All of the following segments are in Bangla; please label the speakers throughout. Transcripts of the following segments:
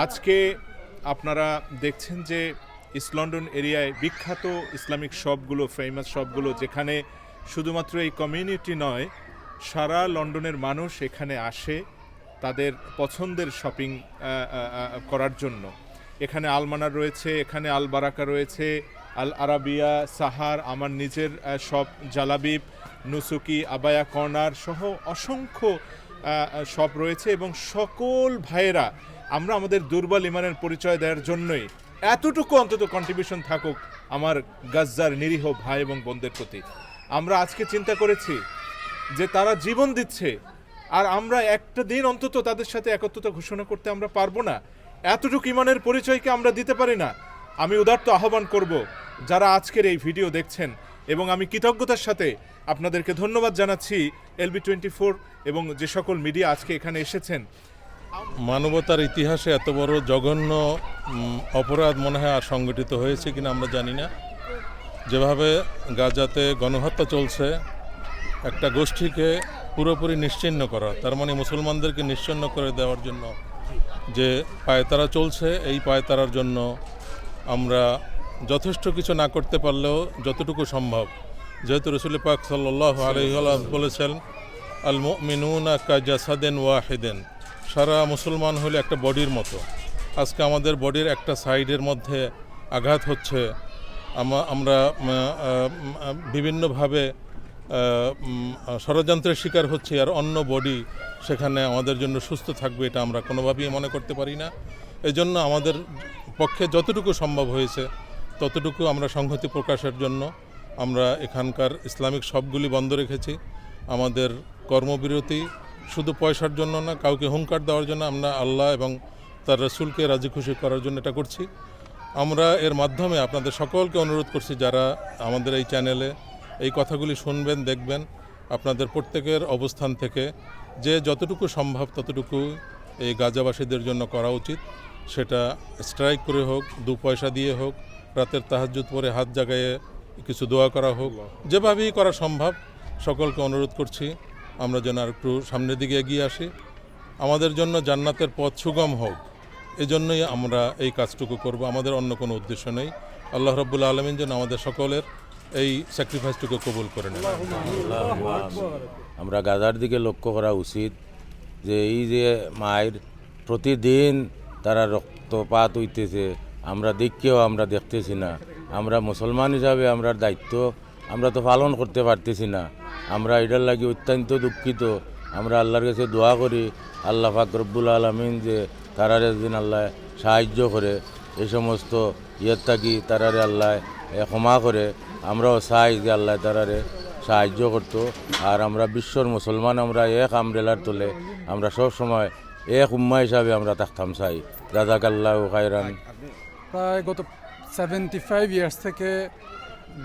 Speaker 1: আজকে আপনারা দেখছেন যে ইস্ট লন্ডন এরিয়ায় বিখ্যাত ইসলামিক শপগুলো ফেমাস শপগুলো, যেখানে শুধুমাত্র এই কমিউনিটি নয়, সারা লন্ডনের মানুষ এখানে আসে তাদের পছন্দের শপিং করার জন্য। এখানে আলমানার রয়েছে, এখানে আল বারাকা রয়েছে, আল আরাবিয়া, সাহার, আমার নিজের শপ জালাবিব, নুসুকি, আবায়া কর্নার সহ অসংখ্য শপ রয়েছে এবং সকল ভাইয়েরা, আমরা আমাদের দুর্বল ইমানের পরিচয় দেওয়ার জন্যই এতটুকু অন্তত কন্ট্রিবিউশন থাকুক আমার গাজ্জার নিরীহ ভাই এবং বোনদের প্রতি। আমরা আজকে চিন্তা করেছি যে তারা জীবন দিচ্ছে, আর আমরা একটা দিন অন্তত তাদের সাথে একত্রতা ঘোষণা করতে আমরা পারব না। এতটুকু ইমানের পরিচয়কে আমরা দিতে পারি না। আমি উদার্ত আহ্বান করব, যারা আজকের এই ভিডিও দেখছেন এবং আমি কৃতজ্ঞতার সাথে আপনাদেরকে ধন্যবাদ জানাচ্ছি এলবি টোয়েন্টি ফোর এবং যে সকল মিডিয়া আজকে এখানে এসেছেন।
Speaker 2: মানবতার ইতিহাসে এত বড় জঘন্য অপরাধ মনে হয় আর সংগঠিত হয়েছে কিনা আমরা জানি না। যেভাবে গাজাতে গণহত্যা চলছে, একটা গোষ্ঠীকে পুরোপুরি নিশ্চিহ্ন করা, তার মানে মুসলমানদেরকে নিশ্চিহ্ন করে দেওয়ার জন্য যে পায়তারা চলছে, এই পায়তারার জন্য আমরা যথেষ্ট কিছু না করতে পারলেও যতটুকু সম্ভব যেহেতু রসুল পাক সাল্লাহ আলহিহাল্লাম বলেছেন আল মিনুনা কাজাসাদেন ওয়াহেদেন। সারা মুসলমান হলে একটা বডির মতো। আজকে আমাদের বডির একটা সাইডের মধ্যে আঘাত হচ্ছে। আমরা বিভিন্নভাবে ষড়যন্ত্রের শিকার হচ্ছে আর অন্য বডি সেখানে আমাদের জন্য সুস্থ থাকবে এটা আমরা কোনোভাবেই মনে করতে পারি না। এই জন্য আমাদের পক্ষে যতটুকু সম্ভব হয়েছে, ততটুকু আমরা সংহতি প্রকাশের জন্য আমরা এখানকার ইসলামিক সবগুলি বন্ধ রেখেছি। আমাদের কর্মবিরতি শুধু পয়সার জন্য না, কাউকে হুঙ্কার দেওয়ার জন্য আমরা আল্লাহ এবং তার রসুলকে রাজি খুশি করার জন্য এটা করছি। আমরা এর মাধ্যমে আপনাদের সকলকে অনুরোধ করছি, যারা আমাদের এই চ্যানেলে এই কথাগুলি শুনবেন, দেখবেন, আপনাদের প্রত্যেকের অবস্থান থেকে যে যতটুকু সম্ভব ততটুকু এই গাজাবাসীদের জন্য করা উচিত। সেটা স্ট্রাইক করে হোক, দু পয়সা দিয়ে হোক, রাতের তাহাজ্জুদ পরে হাত জাগায়ে কিছু দোয়া করা হোক। যেভাবেই করা সম্ভব, সকলকে অনুরোধ করছি, আমরা যেন আর একটু সামনের দিকে এগিয়ে আসি। আমাদের জন্য জান্নাতের পথ সুগম হোক, এজন্যই আমরা এই কাজটুকু করব, আমাদের অন্য কোনো উদ্দেশ্য নেই। আল্লাহ রব্বুল আলমিন যেন আমাদের সকলের এই স্যাক্রিফাইসটুকু কবুল করে নেন।
Speaker 3: আমরা গাজার দিকে লক্ষ্য করা উচিত যে এই যে মায়ের প্রতিদিন তারা রক্তপাত হইতেছে, আমরা দেখকেও আমরা দেখতেছি না। আমরা মুসলমান হিসাবে আমরা দায়িত্ব, আমরা তো পালন করতে পারতেছি না। আমরা এটার লাগি অত্যন্ত দুঃখিত। আমরা আল্লাহর কাছে দোয়া করি, আল্লাহ ফাকরবুল আলমিন যে তারারে দিন আল্লাহ সাহায্য করে এই সমস্ত ইয়ের থাকি তারারে আল্লাহ ক্ষমা করে। আমরাও চাই যে আল্লাহ তারারে সাহায্য করতো। আর আমরা বিশ্বর মুসলমান, আমরা এক আমরেলার তোলে আমরা সব সময় এক উম্মা হিসাবে আমরা থাকতাম চাই। দাদাক আল্লাহ খায়রান।
Speaker 4: প্রায় গত সেভেন্টি ফাইভ ইয়ার্স থেকে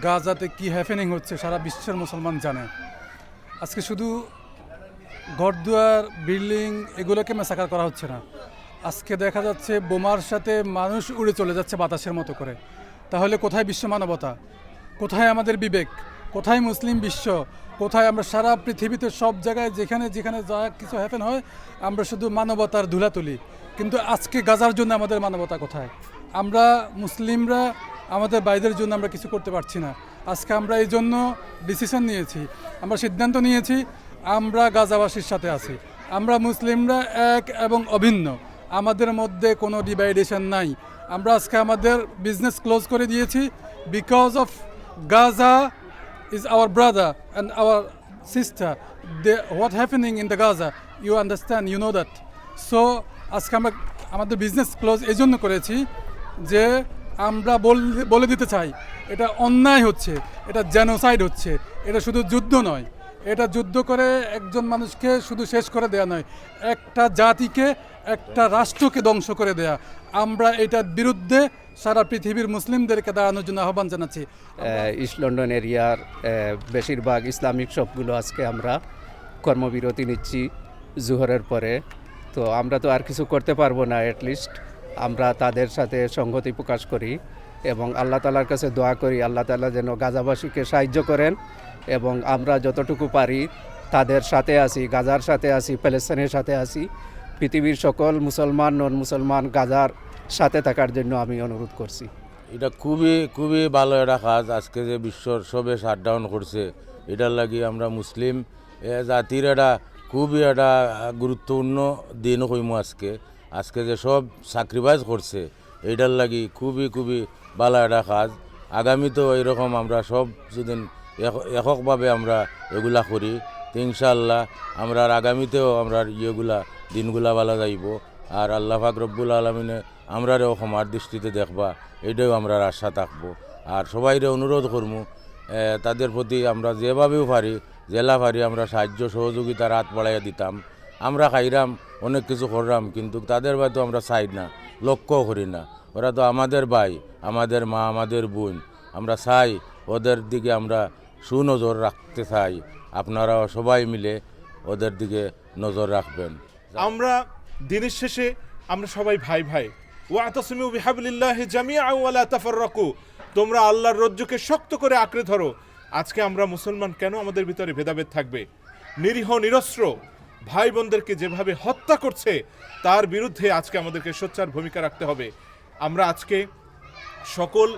Speaker 4: গাজাতে কি হ্যাপেনিং হচ্ছে সারা বিশ্বের মুসলমান জানে। আজকে শুধু ঘরদুয়ার, বিল্ডিং এগুলোকে মেসাকার করা হচ্ছে না। আজকে দেখা যাচ্ছে বোমার সাথে মানুষ উড়ে চলে যাচ্ছে বাতাসের মতো করে। তাহলে কোথায় বিশ্ব মানবতা? কোথায় আমাদের বিবেক? কোথায় মুসলিম বিশ্ব? কোথায় আমরা সারা পৃথিবীতে সব জায়গায় যেখানে যেখানে যা কিছু হ্যাপেন হয়, আমরা শুধু মানবতার ধুলা তুলি কিন্তু আজকে গাজার জন্য আমাদের মানবতা কোথায়? আমরা মুসলিমরা আমাদের বাইদের জন্য আমরা কিছু করতে পারছি না। আজকে আমরা এই জন্য ডিসিশন নিয়েছি। আমরা সিদ্ধান্ত নিয়েছি, আমরা গাজাবাসীর সাথে আছি। আমরা মুসলিমরা এক এবং অভিন্ন। আমাদের মধ্যে কোনো ডিভাইডেশন নাই। আমরা আজকে আমাদের বিজনেস ক্লোজ করে দিয়েছি because of Gaza is our brother and our sister they what happening in the Gaza you understand you know that so আজকে আমরা আমাদের বিজনেস ক্লোজ এই জন্য করেছি যে আমরা বল- দিতে চাই, এটা অন্যায় হচ্ছে, এটা জেনোসাইড হচ্ছে, এটা শুধু যুদ্ধ নয়। এটা যুদ্ধ করে একজন মানুষকে শুধু শেষ করে দেয়া নয়, একটা জাতিকে, একটা রাষ্ট্রকে ধ্বংস করে দেয়া। আমরা এটার বিরুদ্ধে সারা পৃথিবীর মুসলিমদেরকে দাঁড়ানোর জন্য আহ্বান জানাচ্ছি।
Speaker 5: ইস্ট লন্ডন এরিয়ার বেশিরভাগ ইসলামিক সবগুলো আজকে আমরা কর্মবিরতি নিচ্ছি জুহরের পরে। তো আমরা তো আর কিছু করতে পারব না অ্যাটলিস্ট আমরা তাদের সাথে সংহতি প্রকাশ করি এবং আল্লাহ তালার কাছে দোয়া করি, আল্লাহ তালা যেন গাজাবাসীকে সাহায্য করেন এবং আমরা যতটুকু পারি তাদের সাথে আসি গাজার সাথে আসি প্যালেস্তানের সাথে আসি পৃথিবীর সকল মুসলমান, নন মুসলমান গাজার সাথে থাকার জন্য আমি অনুরোধ করছি।
Speaker 3: এটা খুবই খুবই ভালো একটা কাজ। আজকে যে বিশ্বর সবে শাটডাউন করছে, এটার লাগি আমরা মুসলিম জাতির একটা খুবই একটা গুরুত্বপূর্ণ দিন হইমু আজকে। আজকে যে সব সাক্রিফাইস করছে এইটার লাগি খুবই খুবই বালা একটা কাজ। আগামীতেও এরকম আমরা সব যেদিন এককভাবে আমরা এগুলা করি তো ইনশাআল্লাহ আমরা আগামীতেও আমরা ইয়েগুলা দিনগুলা ভালো যাইব। আর আল্লাহ পাক রব্বুল আলমিনে আমরারেও ক্ষমার দৃষ্টিতে দেখবা এটাও আমরা আশা থাকব। আর সবাইরে অনুরোধ করমু এ, তাদের প্রতি আমরা যেভাবেও পারি জেলা পারি আমরা সাহায্য সহযোগিতার হাত বাড়াইয়া দিতাম। আমরা খাইরাম, অনেক কিছু করলাম কিন্তু তাদের ভাই তো আমরা চাই না লক্ষ্য করি না। ওরা তো আমাদের ভাই, আমাদের মা, আমাদের বোন। আমরা চাই ওদের দিকে আমরা সুনজর রাখতে চাই। আপনারা সবাই মিলে ওদের দিকে নজর রাখবেন।
Speaker 1: আমরা দিনের শেষে আমরা সবাই ভাই ভাই। ওয়াতাসিমু বিহাবলিল্লাহি তোমরা আল্লাহর রজ্জুকে শক্ত করে আঁকড়ে ধরো। আজকে আমরা মুসলমান কেন আমাদের ভিতরে ভেদাভেদ থাকবে? নিরীহ, নিরস্ত্র। ভাই বোনদেরকে যেভাবে হত্যা করছে, তার বিরুদ্ধে আজকে আমাদেরকে সোচ্চার ভূমিকা রাখতে হবে। আমরা আজকে সকল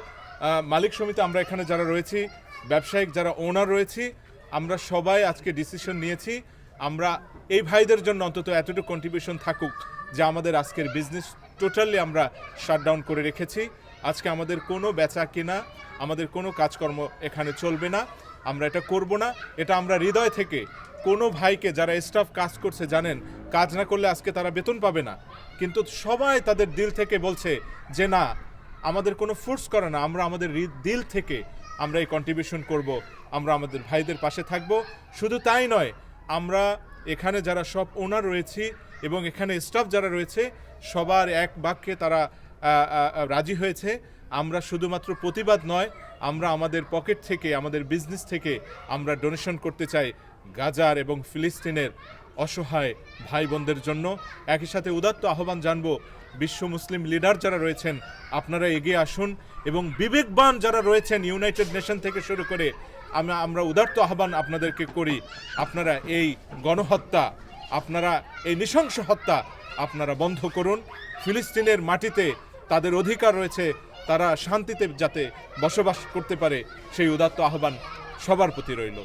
Speaker 1: মালিক সমিতি, আমরা এখানে যারা রয়েছি, ব্যবসায়িক যারা ওনার রয়েছি, আমরা সবাই আজকে ডিসিশন নিয়েছি। আমরা এই ভাইদের জন্য অন্তত এতটুকু কন্ট্রিবিউশন থাকুক যে আমাদের আজকের বিজনেস টোটালি আমরা শাটডাউন করে রেখেছি। আজকে আমাদের কোনো বেচা কেনা, আমাদের কোনো কাজকর্ম এখানে চলবে না। আমরা এটা করব না। এটা আমরা হৃদয় থেকে কোনো ভাইকে যারা স্টাফ কাজ করছে জানেন, কাজ না করলে আজকে তারা বেতন পাবে না। কিন্তু সবাই তাদের দিল থেকে বলছে যে, না, আমাদের কোনো ফোর্স করে না, আমরা আমাদের দিল থেকে আমরা এই কন্ট্রিবিউশন করব, আমরা আমাদের ভাইদের পাশে থাকব। শুধু তাই নয়, আমরা এখানে যারা সব ওনার রয়েছি এবং এখানে স্টাফ যারা রয়েছে, সবার এক বাক্যে তারা রাজি হয়েছে। আমরা শুধুমাত্র প্রতিবাদ নয়, আমরা আমাদের পকেট থেকে, আমাদের বিজনেস থেকে আমরা ডোনেশন করতে চাই। গাজার এবং ফিলিস্তিনের অসহায় ভাই বোনদের জন্য একই সাথে উদাত্ত আহ্বান জানব, বিশ্ব মুসলিম লিডার যারা রয়েছেন আপনারা এগিয়ে আসুন এবং বিবেকবান যারা রয়েছেন ইউনাইটেড নেশন থেকে শুরু করে আমরা আমরা উদার্ত আহ্বান আপনাদেরকে করি, আপনারা এই গণহত্যা, আপনারা এই নৃশংস হত্যা আপনারা বন্ধ করুন, ফিলিস্তিনের মাটিতে তাদের অধিকার রয়েছে, তারা শান্তিতে যাতে বসবাস করতে পারে, সেই উদাত্ত আহ্বান সবার প্রতি রইল।